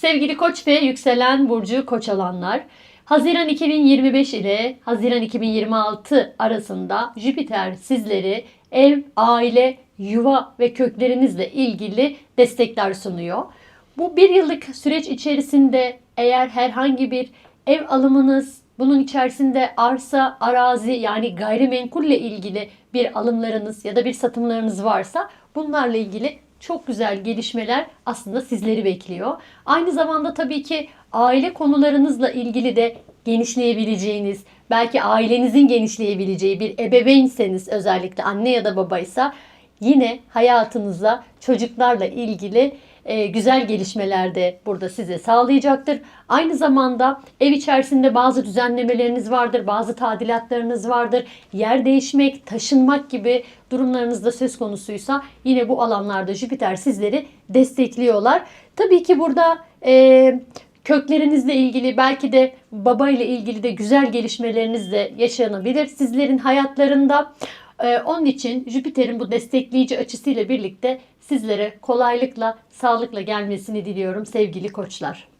Sevgili Koç ve yükselen burcu Koç alanlar, Haziran 2025 ile Haziran 2026 arasında Jüpiter sizleri ev, aile, yuva ve köklerinizle ilgili destekler sunuyor. Bu bir yıllık süreç içerisinde eğer herhangi bir ev alımınız, bunun içerisinde arsa, arazi yani gayrimenkulle ilgili bir alımlarınız ya da bir satımlarınız varsa bunlarla ilgili çok güzel gelişmeler aslında sizleri bekliyor. Aynı zamanda tabii ki aile konularınızla ilgili de genişleyebileceğiniz, belki ailenizin genişleyebileceği bir ebeveynseniz özellikle anne ya da babaysa yine hayatınıza çocuklarla ilgili e, güzel gelişmeler de burada size sağlayacaktır. Aynı zamanda ev içerisinde bazı düzenlemeleriniz vardır, bazı tadilatlarınız vardır. Yer değişmek, taşınmak gibi durumlarınız da söz konusuysa yine bu alanlarda Jüpiter sizleri destekliyorlar. Tabii ki burada e, köklerinizle ilgili belki de baba ile ilgili de güzel gelişmeleriniz de yaşanabilir sizlerin hayatlarında. Ee, onun için Jüpiter'in bu destekleyici açısıyla birlikte sizlere kolaylıkla, sağlıkla gelmesini diliyorum sevgili koçlar.